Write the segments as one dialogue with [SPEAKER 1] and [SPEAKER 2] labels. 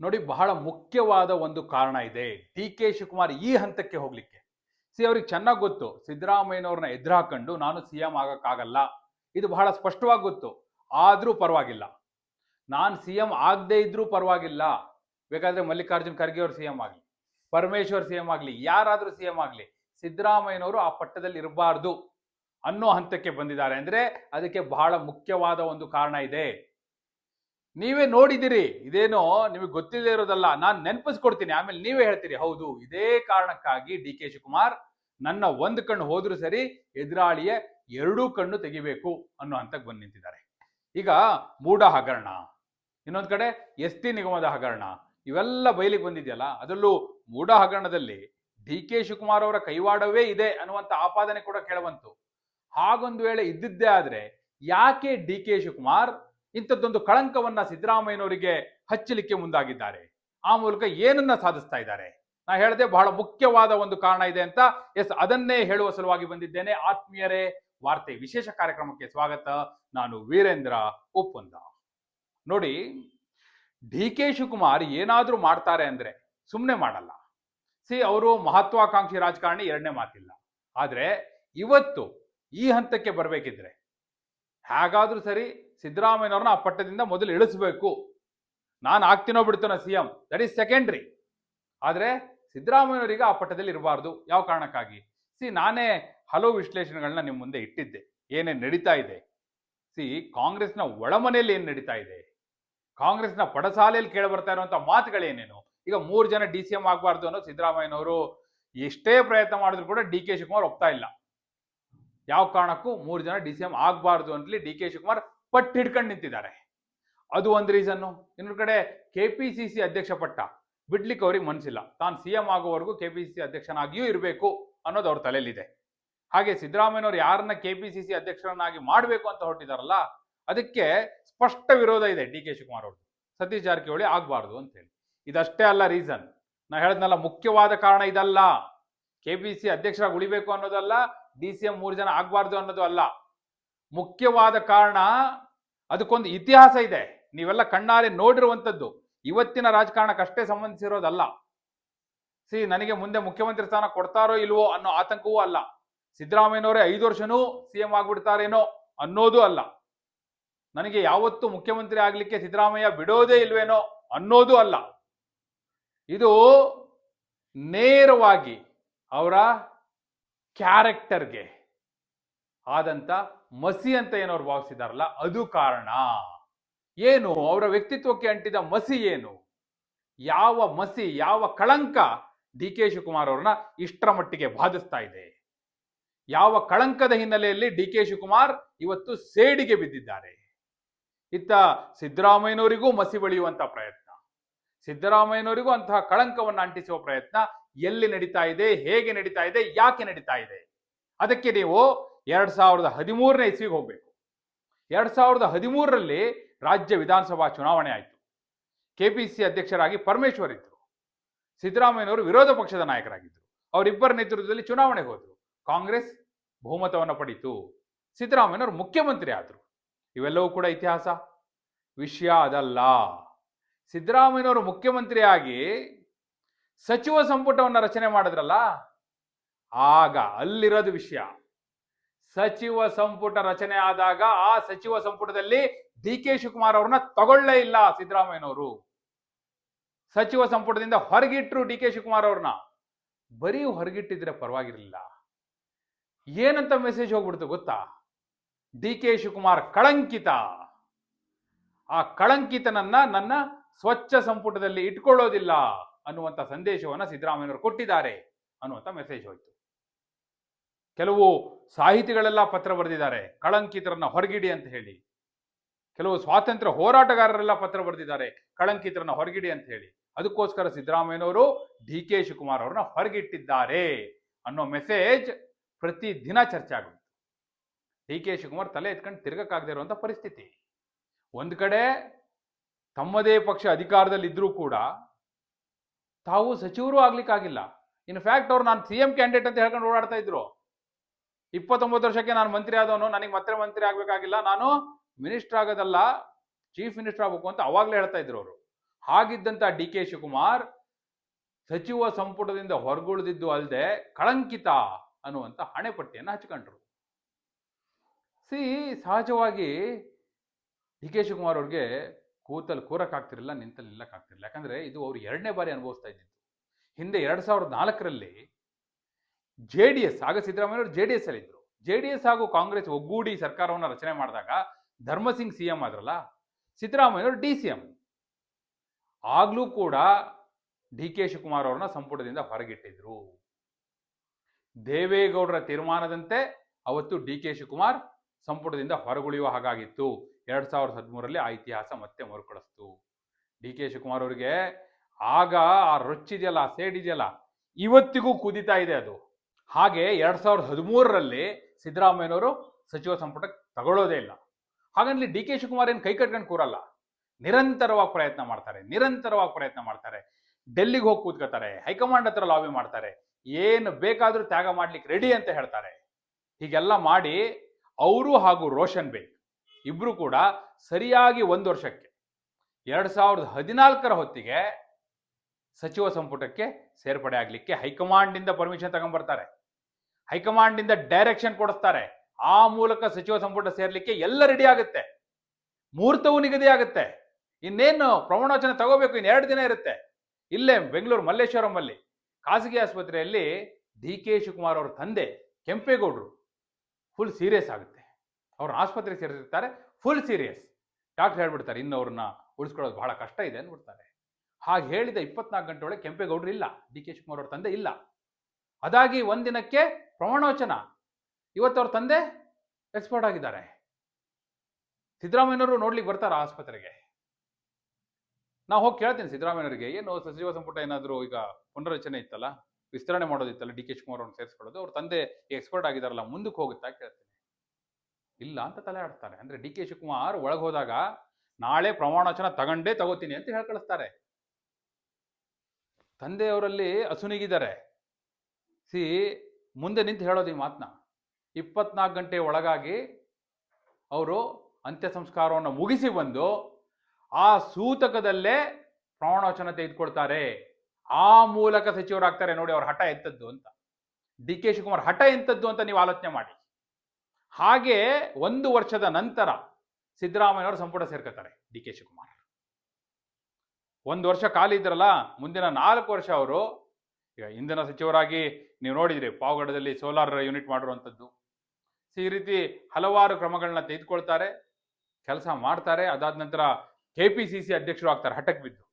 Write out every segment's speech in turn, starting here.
[SPEAKER 1] ನೋಡಿ ಬಹಳ ಮುಖ್ಯವಾದ ಒಂದು ಕಾರಣ ಇದೆ. ಡಿ ಕೆ ಶಿವಕುಮಾರ್ ಈ ಹಂತಕ್ಕೆ ಹೋಗ್ಲಿಕ್ಕೆ. ಸಿ, ಅವ್ರಿಗೆ ಚೆನ್ನಾಗಿ ಗೊತ್ತು. ಸಿದ್ದರಾಮಯ್ಯನವ್ರನ್ನ ಎದುರಾಕೊಂಡು ನಾನು ಸಿ ಎಂ ಆಗಕ್ಕಾಗಲ್ಲ. ಇದು ಬಹಳ ಸ್ಪಷ್ಟವಾಗಿ ಗೊತ್ತು. ಆದ್ರೂ ಪರವಾಗಿಲ್ಲ. ನಾನು ಸಿ ಎಂ ಆಗದೇ ಇದ್ರೂ ಪರವಾಗಿಲ್ಲ. ಬೇಕಾದ್ರೆ ಮಲ್ಲಿಕಾರ್ಜುನ್ ಖರ್ಗೆ ಅವ್ರ ಸಿ ಎಂ ಆಗಲಿ, ಪರಮೇಶ್ವರ್ ಸಿ ಎಂ ಆಗಲಿ, ಯಾರಾದರೂ ಸಿ ಎಂ ಆಗಲಿ, ಸಿದ್ದರಾಮಯ್ಯನವರು ಆ ಪಟ್ಟದಲ್ಲಿ ಇರಬಾರ್ದು ಅನ್ನೋ ಹಂತಕ್ಕೆ ಬಂದಿದ್ದಾರೆ. ಅಂದ್ರೆ ಅದಕ್ಕೆ ಬಹಳ ಮುಖ್ಯವಾದ ಒಂದು ಕಾರಣ ಇದೆ. ನೀವೇ ನೋಡಿದಿರಿ, ಇದೇನೋ ನಿಮಗೆ ಗೊತ್ತಿಲ್ಲದೆ ಇರೋದಲ್ಲ, ನಾನು ನೆನಪಿಸ್ಕೊಡ್ತೀನಿ. ಆಮೇಲೆ ನೀವೇ ಹೇಳ್ತೀರಿ, ಹೌದು, ಇದೇ ಕಾರಣಕ್ಕಾಗಿ ಡಿ ಕೆ ಶಿವಕುಮಾರ್ ನನ್ನ ಒಂದು ಕಣ್ಣು ಹೋದ್ರೂ ಸರಿ ಎದುರಾಳಿಯ ಎರಡೂ ಕಣ್ಣು ತೆಗಿಬೇಕು ಅನ್ನೋ ಹಂತಕ್ಕೆ ಬಂದು ನಿಂತಿದ್ದಾರೆ. ಈಗ ಮೂಡ ಹಗರಣ, ಇನ್ನೊಂದು ಕಡೆ ಎಸ್ ಟಿ ನಿಗಮದ ಹಗರಣ, ಇವೆಲ್ಲ ಬಯಲಿಗೆ ಬಂದಿದೆಯಲ್ಲ, ಅದರಲ್ಲೂ ಮೂಡ ಹಗರಣದಲ್ಲಿ ಡಿ ಕೆ ಶಿವಕುಮಾರ್ ಅವರ ಕೈವಾಡವೇ ಇದೆ ಅನ್ನುವಂಥ ಆಪಾದನೆ ಕೂಡ ಕೇಳಬಂತು. ಹಾಗೊಂದು ವೇಳೆ ಇದ್ದಿದ್ದೇ ಆದ್ರೆ ಯಾಕೆ ಡಿ ಕೆ ಶಿವಕುಮಾರ್ ಇಂಥದ್ದೊಂದು ಕಳಂಕವನ್ನ ಸಿದ್ದರಾಮಯ್ಯನವರಿಗೆ ಹಚ್ಚಲಿಕ್ಕೆ ಮುಂದಾಗಿದ್ದಾರೆ. ಆ ಮೂಲಕ ಏನನ್ನ ಸಾಧಿಸ್ತಾ ಇದ್ದಾರೆ? ನಾ ಹೇಳದೆ ಬಹಳ ಮುಖ್ಯವಾದ ಒಂದು ಕಾರಣ ಇದೆ ಅಂತ ಎಸ್ ಅದನ್ನೇ ಹೇಳುವ ಸಲುವಾಗಿ ಬಂದಿದ್ದೇನೆ. ಆತ್ಮೀಯರೇ, ವಾರ್ತೆ ವಿಶೇಷ ಕಾರ್ಯಕ್ರಮಕ್ಕೆ ಸ್ವಾಗತ. ನಾನು ವೀರೇಂದ್ರ ಒಪ್ಪಂದ. ನೋಡಿ ಡಿ ಕೆ ಶಿವಕುಮಾರ್ ಏನಾದ್ರೂ ಮಾಡ್ತಾರೆ ಅಂದ್ರೆ ಸುಮ್ಮನೆ ಮಾಡಲ್ಲ. ಸಿ, ಅವರು ಮಹತ್ವಾಕಾಂಕ್ಷಿ ರಾಜಕಾರಣಿ, ಎರಡನೇ ಮಾತಿಲ್ಲ. ಆದ್ರೆ ಇವತ್ತು ಈ ಹಂತಕ್ಕೆ ಬರಬೇಕಿದ್ರೆ ಹೇಗಾದ್ರೂ ಸರಿ ಸಿದ್ದರಾಮಯ್ಯನವ್ರನ್ನ ಆ ಪಟ್ಟದಿಂದ ಮೊದಲು ಇಳಿಸ್ಬೇಕು. ನಾನು ಆಗ್ತೀನೋ ಬಿಡ್ತೀನೋ C M that is secondary ಆದರೆ ಸಿದ್ದರಾಮಯ್ಯನವರಿಗೆ ಆ ಪಟ್ಟದಲ್ಲಿ ಇರಬಾರ್ದು. ಯಾವ ಕಾರಣಕ್ಕಾಗಿ? ಸಿ, ನಾನೇ ಹಲವು ವಿಶ್ಲೇಷಣೆಗಳನ್ನ ನಿಮ್ಮ ಮುಂದೆ ಇಟ್ಟಿದ್ದೆ. ಏನೇನು ನಡೀತಾ ಇದೆ? ಸಿ, ಕಾಂಗ್ರೆಸ್ನ ಒಳಮನೆಯಲ್ಲಿ ಏನು ನಡೀತಾ ಇದೆ? ಕಾಂಗ್ರೆಸ್ನ ಪಡಸಾಲೆಯಲ್ಲಿ ಕೇಳಿ ಬರ್ತಾ ಇರುವಂತ ಮಾತುಗಳೇನೇನು? ಈಗ ಮೂರು ಜನ ಡಿ ಸಿ ಎಂ ಆಗಬಾರ್ದು ಅನ್ನೋ ಸಿದ್ದರಾಮಯ್ಯನವರು ಎಷ್ಟೇ ಪ್ರಯತ್ನ ಮಾಡಿದ್ರು ಕೂಡ ಡಿ ಕೆ ಶಿವಕುಮಾರ್ ಒಪ್ತಾ ಇಲ್ಲ. ಯಾವ ಕಾರಣಕ್ಕೂ ಮೂರು ಜನ ಡಿ ಸಿ ಎಂ ಆಗಬಾರ್ದು ಅಂತಲಿ ಡಿ ಕೆ ಶಿವಕುಮಾರ್ ಪಟ್ಟು ಹಿಡ್ಕೊಂಡು ನಿಂತಿದ್ದಾರೆ. ಅದು ಒಂದು ರೀಸನ್ನು ಇನ್ನೊಂದು ಕಡೆ ಕೆ ಪಿ ಸಿ ಸಿ ಅಧ್ಯಕ್ಷ ಪಟ್ಟ ಬಿಡ್ಲಿಕ್ಕೆ ಅವ್ರಿಗೆ ಮನಸ್ಸಿಲ್ಲ ತಾನು ಸಿ ಎಂ ಆಗೋವರೆಗೂ ಕೆ ಪಿ ಸಿ ಸಿ ಅಧ್ಯಕ್ಷನಾಗಿಯೂ ಇರಬೇಕು ಅನ್ನೋದು ಅವ್ರ ತಲೆಯಲ್ಲಿದೆ. ಹಾಗೆ ಸಿದ್ದರಾಮಯ್ಯನವರು ಯಾರನ್ನ ಕೆ ಪಿ ಸಿ ಸಿ ಅಧ್ಯಕ್ಷರನ್ನಾಗಿ ಮಾಡಬೇಕು ಅಂತ ಹೊರಟಿದಾರಲ್ಲ, ಅದಕ್ಕೆ ಸ್ಪಷ್ಟ ವಿರೋಧ ಇದೆ ಡಿ ಕೆ ಶಿವಕುಮಾರ್ ಅವರು ಸತೀಶ್ ಜಾರಕಿಹೊಳಿ ಆಗಬಾರ್ದು ಅಂತ ಹೇಳಿ. ಇದಷ್ಟೇ ಅಲ್ಲ ರೀಸನ್ ನಾ ಹೇಳದ್ನಲ್ಲ ಮುಖ್ಯವಾದ ಕಾರಣ ಇದಲ್ಲ. ಕೆ ಪಿ ಸಿ ಅಧ್ಯಕ್ಷರಾಗಿ ಉಳಿಬೇಕು ಅನ್ನೋದಲ್ಲ ಡಿ ಸಿ ಎಂ ಮೂರು ಜನ ಆಗಬಾರ್ದು ಅನ್ನೋದು ಅಲ್ಲ. ಮುಖ್ಯವಾದ ಕಾರಣ ಅದಕ್ಕೊಂದು ಇತಿಹಾಸ ಇದೆ. ನೀವೆಲ್ಲ ಕಣ್ಣಾರೆ ನೋಡಿರುವಂಥದ್ದು. ಇವತ್ತಿನ ರಾಜಕಾರಣಕ್ಕಷ್ಟೇ ಸಂಬಂಧಿಸಿರೋದಲ್ಲ. ಸಿ, ನನಗೆ ಮುಂದೆ ಮುಖ್ಯಮಂತ್ರಿ ಸ್ಥಾನ ಕೊಡ್ತಾರೋ ಇಲ್ವೋ ಅನ್ನೋ ಆತಂಕವೂ ಅಲ್ಲ. ಸಿದ್ದರಾಮಯ್ಯನವರೇ ಐದು ವರ್ಷನೂ ಸಿ ಎಂ ಆಗ್ಬಿಡ್ತಾರೇನೋ ಅನ್ನೋದು ಅಲ್ಲ. ನನಗೆ ಯಾವತ್ತೂ ಮುಖ್ಯಮಂತ್ರಿ ಆಗಲಿಕ್ಕೆ ಸಿದ್ದರಾಮಯ್ಯ ಬಿಡೋದೇ ಇಲ್ವೇನೋ ಅನ್ನೋದು ಅಲ್ಲ. ಇದು ನೇರವಾಗಿ ಅವರ ಕ್ಯಾರೆಕ್ಟರ್ಗೆ ಆದಂತ ಮಸಿ ಅಂತ ಏನವ್ರು ಭಾವಿಸಿದಾರಲ್ಲ, ಅದು ಕಾರಣ. ಏನು? ಅವರ ವ್ಯಕ್ತಿತ್ವಕ್ಕೆ ಅಂಟಿದ ಮಸಿ ಏನು? ಯಾವ ಮಸಿ, ಯಾವ ಕಳಂಕ ಡಿ ಕೆ ಶಿವಕುಮಾರ್ ಅವ್ರನ್ನ ಇಷ್ಟರ ಮಟ್ಟಿಗೆ ಬಾಧಿಸ್ತಾ ಇದೆ? ಯಾವ ಕಳಂಕದ ಹಿನ್ನೆಲೆಯಲ್ಲಿ ಡಿ ಕೆ ಶಿವಕುಮಾರ್ ಇವತ್ತು ಸೇಡಿಗೆ ಬಿದ್ದಿದ್ದಾರೆ? ಇತ್ತ ಸಿದ್ದರಾಮಯ್ಯನವರಿಗೂ ಮಸಿ ಬಳಿಯುವಂತಹ ಪ್ರಯತ್ನ. ಸಿದ್ದರಾಮಯ್ಯನವರಿಗೂ ಅಂತಹ ಕಳಂಕವನ್ನು ಅಂಟಿಸುವ ಪ್ರಯತ್ನ ಎಲ್ಲಿ ನಡೀತಾ ಇದೆ, ಹೇಗೆ ನಡೀತಾ ಇದೆ, ಯಾಕೆ ನಡೀತಾ ಇದೆ? ಅದಕ್ಕೆ ನೀವು ಎರಡ್ ಸಾವಿರದ ಹದಿಮೂರನೇ ಇಸ್ವಿಗೆ ಹೋಗ್ಬೇಕು. ಎರಡ್ ಸಾವಿರದ ಹದಿಮೂರರಲ್ಲಿ ರಾಜ್ಯ ವಿಧಾನಸಭಾ ಚುನಾವಣೆ ಆಯಿತು. ಕೆಪಿಸಿಸಿ ಅಧ್ಯಕ್ಷರಾಗಿ ಪರಮೇಶ್ವರ್ ಇದ್ರು. ಸಿದ್ದರಾಮಯ್ಯನವರು ವಿರೋಧ ಪಕ್ಷದ ನಾಯಕರಾಗಿದ್ದರು ಅವರಿಬ್ಬರ ನೇತೃತ್ವದಲ್ಲಿ ಚುನಾವಣೆಗೆ ಹೋದ್ರು. ಕಾಂಗ್ರೆಸ್ ಬಹುಮತವನ್ನು ಪಡೀತು. ಸಿದ್ದರಾಮಯ್ಯನವರು ಮುಖ್ಯಮಂತ್ರಿ ಆದರು. ಇವೆಲ್ಲವೂ ಕೂಡ ಇತಿಹಾಸ. ವಿಷಯ ಅದಲ್ಲ. ಸಿದ್ದರಾಮಯ್ಯನವರು ಮುಖ್ಯಮಂತ್ರಿಯಾಗಿ ಸಚಿವ ಸಂಪುಟವನ್ನು ರಚನೆ ಮಾಡಿದ್ರಲ್ಲ, ಆಗ ಅಲ್ಲಿರೋದು ವಿಷಯ. ಸಚಿವ ಸಂಪುಟ ರಚನೆ ಆದಾಗ ಆ ಸಚಿವ ಸಂಪುಟದಲ್ಲಿ ಡಿ ಕೆ ಶಿವಕುಮಾರ್ ಅವ್ರನ್ನ ತಗೊಳ್ಳೇ ಇಲ್ಲ ಸಿದ್ದರಾಮಯ್ಯನವರು. ಸಚಿವ ಸಂಪುಟದಿಂದ ಹೊರಗಿಟ್ರು ಡಿ ಕೆ ಶಿವಕುಮಾರ್ ಅವ್ರನ್ನ. ಬರೀ ಹೊರಗಿಟ್ಟಿದ್ರೆ ಪರವಾಗಿರಲಿಲ್ಲ. ಏನಂತ ಮೆಸೇಜ್ ಹೋಗ್ಬಿಡ್ತು ಗೊತ್ತಾ? ಡಿ ಕೆ ಶಿವಕುಮಾರ್ ಕಳಂಕಿತ. ಆ ಕಳಂಕಿತನನ್ನ ನನ್ನ ಸ್ವಚ್ಛ ಸಂಪುಟದಲ್ಲಿ ಇಟ್ಕೊಳ್ಳೋದಿಲ್ಲ. ಅನ್ನುವಂಥ ಸಂದೇಶವನ್ನ ಸಿದ್ದರಾಮಯ್ಯನವರು ಕೊಟ್ಟಿದ್ದಾರೆ ಅನ್ನುವಂಥ ಮೆಸೇಜ್ ಹೋಯಿತು. ಕೆಲವು ಸಾಹಿತಿಗಳೆಲ್ಲ ಪತ್ರ ಬರೆದಿದ್ದಾರೆ, ಕಳಂಕಿತರನ್ನ ಹೊರಗಿಡಿ ಅಂತ ಹೇಳಿ. ಕೆಲವು ಸ್ವಾತಂತ್ರ್ಯ ಹೋರಾಟಗಾರರೆಲ್ಲ ಪತ್ರ ಬರೆದಿದ್ದಾರೆ, ಕಳಂಕಿತರನ್ನ ಹೊರಗಿಡಿ ಅಂತ ಹೇಳಿ. ಅದಕ್ಕೋಸ್ಕರ ಸಿದ್ದರಾಮಯ್ಯನವರು ಡಿ ಕೆ ಶಿವಕುಮಾರ್ ಅವ್ರನ್ನ ಹೊರಗಿಟ್ಟಿದ್ದಾರೆ ಅನ್ನೋ ಮೆಸೇಜ್ ಪ್ರತಿ ದಿನ ಚರ್ಚೆ ಆಗುತ್ತೆ. ಡಿ ಕೆ ಶಿವಕುಮಾರ್ ತಲೆ ಎತ್ಕೊಂಡು ತಿರ್ಗಕ್ಕಾಗದೇ ಇರುವಂಥ ಪರಿಸ್ಥಿತಿ. ಒಂದು ಕಡೆ ತಮ್ಮದೇ ಪಕ್ಷ ಅಧಿಕಾರದಲ್ಲಿದ್ದರೂ ಕೂಡ ತಾವು ಸಚಿವರು ಆಗ್ಲಿಕ್ಕಾಗಿಲ್ಲ. ಇನ್ಫ್ಯಾಕ್ಟ್ ಅವ್ರು ನಾನು ಸಿ ಎಂ ಕ್ಯಾಂಡಿಡೇಟ್ ಅಂತ ಹೇಳ್ಕೊಂಡು ಓಡಾಡ್ತಾ ಇದ್ರು. ಇಪ್ಪತ್ತೊಂಬತ್ತು ವರ್ಷಕ್ಕೆ ನಾನು ಮಂತ್ರಿ ಆದವನು, ನನಗೆ ಮತ್ತೆ ಮಂತ್ರಿ ಆಗ್ಬೇಕಾಗಿಲ್ಲ. ನಾನು ಮಿನಿಸ್ಟರ್ ಆಗೋದಲ್ಲ ಚೀಫ್ ಮಿನಿಸ್ಟರ್ ಆಗಬೇಕು ಅಂತ ಅವಾಗಲೇ ಹೇಳ್ತಾ ಇದ್ರು ಅವರು. ಹಾಗಿದ್ದಂತ ಡಿ ಕೆ ಶಿವಕುಮಾರ್ ಸಚಿವ ಸಂಪುಟದಿಂದ ಹೊರಗುಳಿದಿದ್ದು ಅಲ್ಲದೆ ಕಳಂಕಿತ ಅನ್ನುವಂಥ ಹಣೆಪಟ್ಟಿಯನ್ನು ಹಚ್ಕೊಂಡ್ರು. ಸಿ, ಸಹಜವಾಗಿ ಡಿ ಕೆ ಶಿವಕುಮಾರ್ ಅವ್ರಿಗೆ ಕೂತಲ್ಲಿ ಕೂರಕ್ಕಾಗ್ತಿರಲಿಲ್ಲ ನಿಂತಲ್ಲಿ ನಿಲ್ಲಕ್ಕಾಗ್ತಿರಲಿಲ್ಲ ಯಾಕಂದರೆ ಇದು ಅವರು ಎರಡನೇ ಬಾರಿ ಅನುಭವಿಸ್ತಾ ಇದ್ದಿದ್ದು. ಹಿಂದೆ ಎರಡು ಸಾವಿರದ ನಾಲ್ಕರಲ್ಲಿ ಜೆ ಡಿ ಎಸ್, ಆಗ ಸಿದ್ದರಾಮಯ್ಯ ಜೆ ಡಿ ಎಸ್ ಅಲ್ಲಿ ಇದ್ರು. ಜೆ ಡಿ ಎಸ್ ಹಾಗೂ ಕಾಂಗ್ರೆಸ್ ಒಗ್ಗೂಡಿ ಸರ್ಕಾರವನ್ನು ರಚನೆ ಮಾಡಿದಾಗ Dharam Singh C M ಆದ್ರಲ್ಲ, ಸಿದ್ದರಾಮಯ್ಯವರು D C M. ಆಗಲೂ ಕೂಡ ಡಿ ಕೆ ಶಿವಕುಮಾರ್ ಅವ್ರನ್ನ ಸಂಪುಟದಿಂದ ಹೊರಗಿಟ್ಟಿದ್ರು. ದೇವೇಗೌಡರ ತೀರ್ಮಾನದಂತೆ ಅವತ್ತು ಡಿ ಕೆ ಶಿವಕುಮಾರ್ ಸಂಪುಟದಿಂದ ಹೊರಗುಳಿಯುವ ಹಾಗಾಗಿತ್ತು. ಎರಡು ಸಾವಿರದ ಹದಿಮೂರರಲ್ಲಿ ಆ ಇತಿಹಾಸ ಮತ್ತೆ ಮರುಕಳಿಸ್ತು. ಡಿ ಕೆ ಶಿವಕುಮಾರ್ ಅವರಿಗೆ ಆಗ ಆ ರೊಚ್ಚಿದೆಯಲ್ಲ ಆ ಸೇಡಿದೆಯಲ್ಲ, ಇವತ್ತಿಗೂ ಕುದಿತಾ ಇದೆ ಅದು. ಹಾಗೆ ಎರಡು ಸಾವಿರದ ಹದಿಮೂರರಲ್ಲಿ ಸಿದ್ದರಾಮಯ್ಯನವರು ಸಚಿವ ಸಂಪುಟ ತಗೊಳ್ಳೋದೇ ಇಲ್ಲ. ಹಾಗಂದ್ರೆ ಡಿ ಕೆ ಶಿವಕುಮಾರ್ ಏನು ಕೈ ಕಟ್ಕೊಂಡು ಕೂರಲ್ಲ? ನಿರಂತರವಾಗಿ ಪ್ರಯತ್ನ ಮಾಡ್ತಾರೆ, ನಿರಂತರವಾಗಿ ಪ್ರಯತ್ನ ಮಾಡ್ತಾರೆ. ಡೆಲ್ಲಿಗೆ ಹೋಗಿ ಕೂತ್ಕೋತಾರೆ ಹೈಕಮಾಂಡ್ ಹತ್ರ ಲಾಬಿ ಮಾಡ್ತಾರೆ. ಏನು ಬೇಕಾದರೂ ತ್ಯಾಗ ಮಾಡ್ಲಿಕ್ಕೆ ರೆಡಿ ಅಂತ ಹೇಳ್ತಾರೆ. ಹೀಗೆಲ್ಲ ಮಾಡಿ ಅವರು ಹಾಗೂ ರೋಷನ್ ಬೇಗ್ ಇಬ್ಬರು ಕೂಡ ಸರಿಯಾಗಿ ಒಂದು ವರ್ಷಕ್ಕೆ ಎರಡು ಸಾವಿರದ ಹದಿನಾಲ್ಕರ ಹೊತ್ತಿಗೆ ಸಚಿವ ಸಂಪುಟಕ್ಕೆ ಸೇರ್ಪಡೆ ಆಗಲಿಕ್ಕೆ ಹೈಕಮಾಂಡಿಂದ ಪರ್ಮಿಷನ್ ತಗೊಂಡ್ಬರ್ತಾರೆ ಹೈಕಮಾಂಡಿಂದ ಡೈರೆಕ್ಷನ್ ಕೊಡಿಸ್ತಾರೆ. ಆ ಮೂಲಕ ಸಚಿವ ಸಂಪುಟ ಸೇರ್ಲಿಕ್ಕೆ ಎಲ್ಲ ರೆಡಿ ಆಗುತ್ತೆ. ಮುಹೂರ್ತವೂ ನಿಗದಿ ಆಗುತ್ತೆ. ಇನ್ನೇನು ಪ್ರಮಾಣವಚನ ತಗೋಬೇಕು, ಇನ್ನು ಎರಡು ದಿನ ಇರುತ್ತೆ. ಇಲ್ಲೇ ಬೆಂಗಳೂರು ಮಲ್ಲೇಶ್ವರಂ ಅಲ್ಲಿ ಖಾಸಗಿ ಆಸ್ಪತ್ರೆಯಲ್ಲಿ ಡಿ ಕೆ ಶಿವಕುಮಾರ್ ಅವ್ರ ತಂದೆ ಕೆಂಪೇಗೌಡರು ಫುಲ್ ಸೀರಿಯಸ್ ಆಗುತ್ತೆ. ಅವ್ರನ್ನ ಆಸ್ಪತ್ರೆಗೆ ಸೇರಿಸಿರ್ತಾರೆ ಫುಲ್ ಸೀರಿಯಸ್ ಡಾಕ್ಟರ್ ಹೇಳ್ಬಿಡ್ತಾರೆ, ಇನ್ನು ಅವ್ರನ್ನ ಉಳಿಸ್ಕೊಳ್ಳೋದು ಬಹಳ ಕಷ್ಟ ಇದೆ ಅಂದ್ಬಿಡ್ತಾರೆ. ಹಾಗೆ ಹೇಳಿದ ಇಪ್ಪತ್ನಾಲ್ಕು ಗಂಟೆ ಒಳಗೆ ಕೆಂಪೇಗೌಡರು ಇಲ್ಲ, ಡಿ ಕೆ ಶಿವಕುಮಾರ್ ಅವ್ರ ತಂದೆ ಇಲ್ಲ. ಅದಾಗಿ ಒಂದಿನಕ್ಕೆ ಪ್ರಮಾಣವಚನ. ಇವತ್ತು ಅವ್ರ ತಂದೆ ಎಕ್ಸ್ಪರ್ಟ್ ಆಗಿದ್ದಾರೆ. ಸಿದ್ದರಾಮಯ್ಯನವರು ನೋಡ್ಲಿಕ್ಕೆ ಬರ್ತಾರ ಆಸ್ಪತ್ರೆಗೆ? ನಾವು ಹೋಗಿ ಕೇಳ್ತೀನಿ ಸಿದ್ದರಾಮಯ್ಯನವರಿಗೆ. ಏನು ಸಚಿವ ಸಂಪುಟ ಏನಾದರೂ ಈಗ ಪುನರಚನೆ ಇತ್ತಲ್ಲ? ವಿಸ್ತರಣೆ ಮಾಡೋದಿತ್ತಲ್ಲ, ಡಿ ಕೆ ಶಿವಕುಮಾರ್ ಅವ್ರನ್ನ ಸೇರಿಸ್ಕೊಳ್ಳೋದು. ಅವ್ರ ತಂದೆ ಎಕ್ಸ್ಪರ್ಟ್ ಆಗಿದಾರಲ್ಲ, ಮುಂದಕ್ಕೆ ಹೋಗುತ್ತಾ ಕೇಳ್ತೀನಿ. ಇಲ್ಲ ಅಂತ ತಲೆ ಆಡ್ತಾರೆ ಅಂದ್ರೆ ಡಿ ಕೆ ಶಿವಕುಮಾರ್ ಒಳಗೆ ಹೋದಾಗ, ನಾಳೆ ಪ್ರಮಾಣವಚನ ತಗೊಂಡೇ ತಗೋತೀನಿ ಅಂತ ಹೇಳಿ ಕಳಿಸ್ತಾರೆ. ತಂದೆಯವರಲ್ಲಿ ಅಸುನಿಗಿದ್ದಾರೆ. ಸಿ, ಮುಂದೆ ನಿಂತು ಹೇಳೋದು ಈ ಮಾತನ್ನ ಇಪ್ಪತ್ನಾಲ್ಕು ಗಂಟೆ ಒಳಗಾಗಿ ಅವರು ಅಂತ್ಯ ಸಂಸ್ಕಾರವನ್ನು ಮುಗಿಸಿ ಬಂದು, ಆ ಸೂತಕದಲ್ಲೇ ಪ್ರಮಾಣವಚನ ತೆಗೆದುಕೊಳ್ತಾರೆ. ಆ ಮೂಲಕ ಸಚಿವರಾಗ್ತಾರೆ ನೋಡಿ ಅವ್ರ ಹಠ ಎಂಥದ್ದು ಅಂತ. ಡಿ ಕೆ ಶಿವಕುಮಾರ್ ಹಠ ಎಂಥದ್ದು ಅಂತ ನೀವು ಆಲೋಚನೆ ಮಾಡಿ. ಹಾಗೆ ಒಂದು ವರ್ಷದ ನಂತರ ಸಿದ್ದರಾಮಯ್ಯವರು ಸಂಪುಟ ಸೇರ್ಕೋತಾರೆ ಡಿ ಕೆ ಶಿವಕುಮಾರ್. ಒಂದು ವರ್ಷ ಖಾಲಿ ಇದ್ರಲ್ಲ, ಮುಂದಿನ ನಾಲ್ಕು ವರ್ಷ ಅವರು, ಈಗ ಇಂಧನ ಸಚಿವರಾಗಿ ನೀವು ನೋಡಿದ್ರಿ, ಪಾವಗಡದಲ್ಲಿ ಸೋಲಾರ್ ಯೂನಿಟ್ ಮಾಡಿರುವಂಥದ್ದು. ಈ ರೀತಿ ಹಲವಾರು ಕ್ರಮಗಳನ್ನ ತೆಗೆದುಕೊಳ್ತಾರೆ, ಕೆಲಸ ಮಾಡ್ತಾರೆ, ಅದಾದ ನಂತರ ಕೆ ಪಿ ಸಿ ಸಿ ಅಧ್ಯಕ್ಷರು ಆಗ್ತಾರೆ, ಹಠಕ್ಕೆ ಬಿದ್ದು.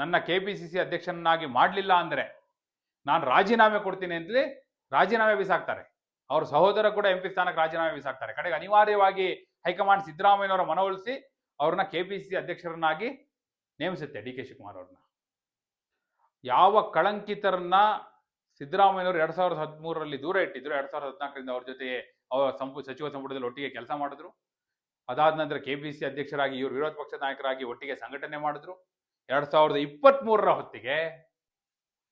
[SPEAKER 1] ನನ್ನ ಕೆ ಪಿ ಸಿ ಸಿ ಅಧ್ಯಕ್ಷನನ್ನಾಗಿ ಮಾಡಲಿಲ್ಲ ಅಂದರೆ ನಾನು ರಾಜೀನಾಮೆ ಕೊಡ್ತೀನಿ ಅಂತಲೇ ರಾಜೀನಾಮೆ ಬಿಸಾಕ್ತಾರೆ. ಅವ್ರ ಸಹೋದರ ಕೂಡ ಎಂ ಪಿ ಸ್ಥಾನಕ್ಕೆ ರಾಜೀನಾಮೆ ಬಿಸಾಕ್ತಾರೆ. ಕಡೆಗೆ ಅನಿವಾರ್ಯವಾಗಿ ಹೈಕಮಾಂಡ್ ಸಿದ್ದರಾಮಯ್ಯನವರ ಮನವೊಲಿಸಿ ಅವ್ರನ್ನ ಕೆ ಪಿ ಸಿ ಅಧ್ಯಕ್ಷರನ್ನಾಗಿ ನೇಮಿಸುತ್ತೆ ಡಿ ಕೆ ಶಿವಕುಮಾರ್ ಅವ್ರನ್ನ. ಯಾವ ಕಳಂಕಿತರನ್ನ ಸಿದ್ದರಾಮಯ್ಯನವರು ಎರಡ್ ಸಾವಿರದ ಹದಿಮೂರರಲ್ಲಿ ದೂರ ಇಟ್ಟಿದ್ರು, ಎರಡ್ ಸಾವಿರದ ಹದಿನಾಲ್ಕರಿಂದ ಅವ್ರ ಜೊತೆ ಅವರ ಸಂಪು, ಸಚಿವ ಸಂಪುಟದಲ್ಲಿ ಒಟ್ಟಿಗೆ ಕೆಲಸ ಮಾಡಿದ್ರು. ಅದಾದ ನಂತರ ಕೆ ಪಿ ಅಧ್ಯಕ್ಷರಾಗಿ ಇವರು ವಿರೋಧ ಪಕ್ಷದ ನಾಯಕರಾಗಿ ಒಟ್ಟಿಗೆ ಸಂಘಟನೆ ಮಾಡಿದ್ರು. ಎರಡ್ ಸಾವಿರದ ಇಪ್ಪತ್ತ್ ಮೂರರ ಹೊತ್ತಿಗೆ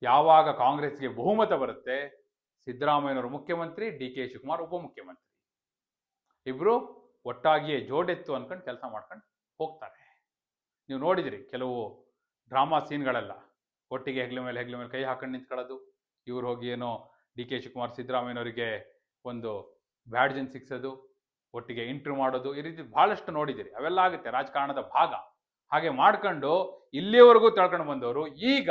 [SPEAKER 1] ಯಾವಾಗ ಕಾಂಗ್ರೆಸ್ಗೆ ಬಹುಮತ ಬರುತ್ತೆ? ಸಿದ್ದರಾಮಯ್ಯನವರು ಮುಖ್ಯಮಂತ್ರಿ, ಡಿ ಕೆ ಶಿವಕುಮಾರ್ ಉಪಮುಖ್ಯಮಂತ್ರಿ ಇಬ್ರು ಒಟ್ಟಾಗಿಯೇ ಜೋಡೆತ್ತು ಅನ್ಕೊಂಡು ಕೆಲಸ ಮಾಡ್ಕೊಂಡು ಹೋಗ್ತಾರೆ. ನೀವು ನೋಡಿದಿರಿ ಕೆಲವು ಡ್ರಾಮಾ ಸೀನ್ಗಳೆಲ್ಲ. ಒಟ್ಟಿಗೆ ಹೆಗ್ಲ ಮೇಲೆ ಹೆಗ್ಲ ಮೇಲೆ ಕೈ ಹಾಕೊಂಡು ನಿಂತ್ಕೊಳ್ಳೋದು. ಇವ್ರು ಹೋಗಿ ಏನೋ ಡಿ ಕೆ ಶಿವಕುಮಾರ್ ಸಿದ್ದರಾಮಯ್ಯನವರಿಗೆ ಒಂದು ಬ್ಯಾಡ್ಜನ್ ಸಿಕ್ಸೋದು ಒಟ್ಟಿಗೆ ಇಂಟ್ರ್ಯೂ ಮಾಡೋದು. ಈ ರೀತಿ ಭಾಳಷ್ಟು ನೋಡಿದಿರಿ. ಅವೆಲ್ಲ ಆಗುತ್ತೆ ರಾಜಕಾರಣದ ಭಾಗ. ಹಾಗೆ ಮಾಡ್ಕೊಂಡು ಇಲ್ಲಿಯವರೆಗೂ ತಳ್ಕೊಂಡು ಬಂದವರು ಈಗ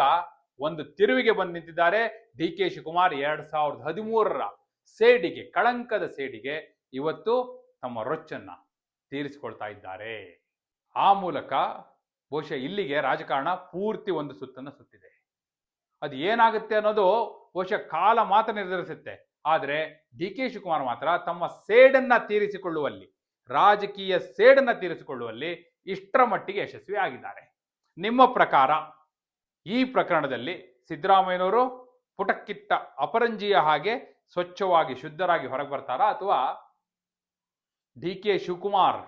[SPEAKER 1] ಒಂದು ತಿರುವಿಗೆ ಬಂದು ನಿಂತಿದ್ದಾರೆ. ಡಿ ಕೆ ಶಿವಕುಮಾರ್ ಎರಡ್ ಸಾವಿರದ ಹದಿಮೂರರ ಸೇಡಿಗೆ, ಕಳಂಕದ ಸೇಡಿಗೆ ಇವತ್ತು ತಮ್ಮ ರೊಚ್ಚನ್ನ ತೀರಿಸಿಕೊಳ್ತಾ ಇದ್ದಾರೆ. ಆ ಮೂಲಕ ಬಹುಶಃ ಇಲ್ಲಿಗೆ ರಾಜಕಾರಣ ಪೂರ್ತಿ ಒಂದು ಸುತ್ತನ್ನು ಸುತ್ತಿದೆ. ಅದು ಏನಾಗುತ್ತೆ ಅನ್ನೋದು ಬಹುಶಃ ಕಾಲ ಮಾತ್ರ ನಿರ್ಧರಿಸುತ್ತೆ. ಆದರೆ ಡಿ ಕೆ ಶಿವಕುಮಾರ್ ಮಾತ್ರ ತಮ್ಮ ಸೇಡನ್ನ ತೀರಿಸಿಕೊಳ್ಳುವಲ್ಲಿ, ರಾಜಕೀಯ ಸೇಡನ್ನ ತೀರಿಸಿಕೊಳ್ಳುವಲ್ಲಿ ಇಷ್ಟರ ಮಟ್ಟಿಗೆ ಯಶಸ್ವಿ ಆಗಿದ್ದಾರೆ. ನಿಮ್ಮ ಪ್ರಕಾರ ಈ ಪ್ರಕರಣದಲ್ಲಿ ಸಿದ್ದರಾಮಯ್ಯನವರು ಪುಟಕ್ಕಿಟ್ಟ ಅಪರಂಜಿಯ ಹಾಗೆ ಸ್ವಚ್ಛವಾಗಿ, ಶುದ್ಧರಾಗಿ ಹೊರಗೆ ಬರ್ತಾರಾ ಅಥವಾ ಡಿ ಕೆ ಶಿವಕುಮಾರ್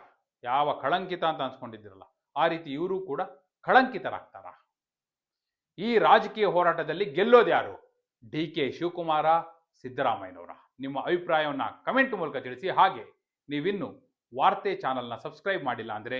[SPEAKER 1] ಯಾವ ಕಳಂಕಿತ ಅಂತ ಅನ್ಸ್ಕೊಂಡಿದ್ದಿರಲ್ಲ, ಆ ರೀತಿ ಇವರು ಕೂಡ ಕಳಂಕಿತರಾಗ್ತಾರ? ಈ ರಾಜಕೀಯ ಹೋರಾಟದಲ್ಲಿ ಗೆಲ್ಲೋದು ಯಾರು? ಡಿ ಕೆ ಶಿವಕುಮಾರ, ಸಿದ್ದರಾಮಯ್ಯನವರ? ನಿಮ್ಮ ಅಭಿಪ್ರಾಯವನ್ನ ಕಮೆಂಟ್ ಮೂಲಕ ತಿಳಿಸಿ. ಹಾಗೆ ನೀವಿನ್ನು ವಾರ್ತೆ ಚಾನಲ್ನ ಸಬ್ಸ್ಕ್ರೈಬ್ ಮಾಡಿಲ್ಲ ಅಂದರೆ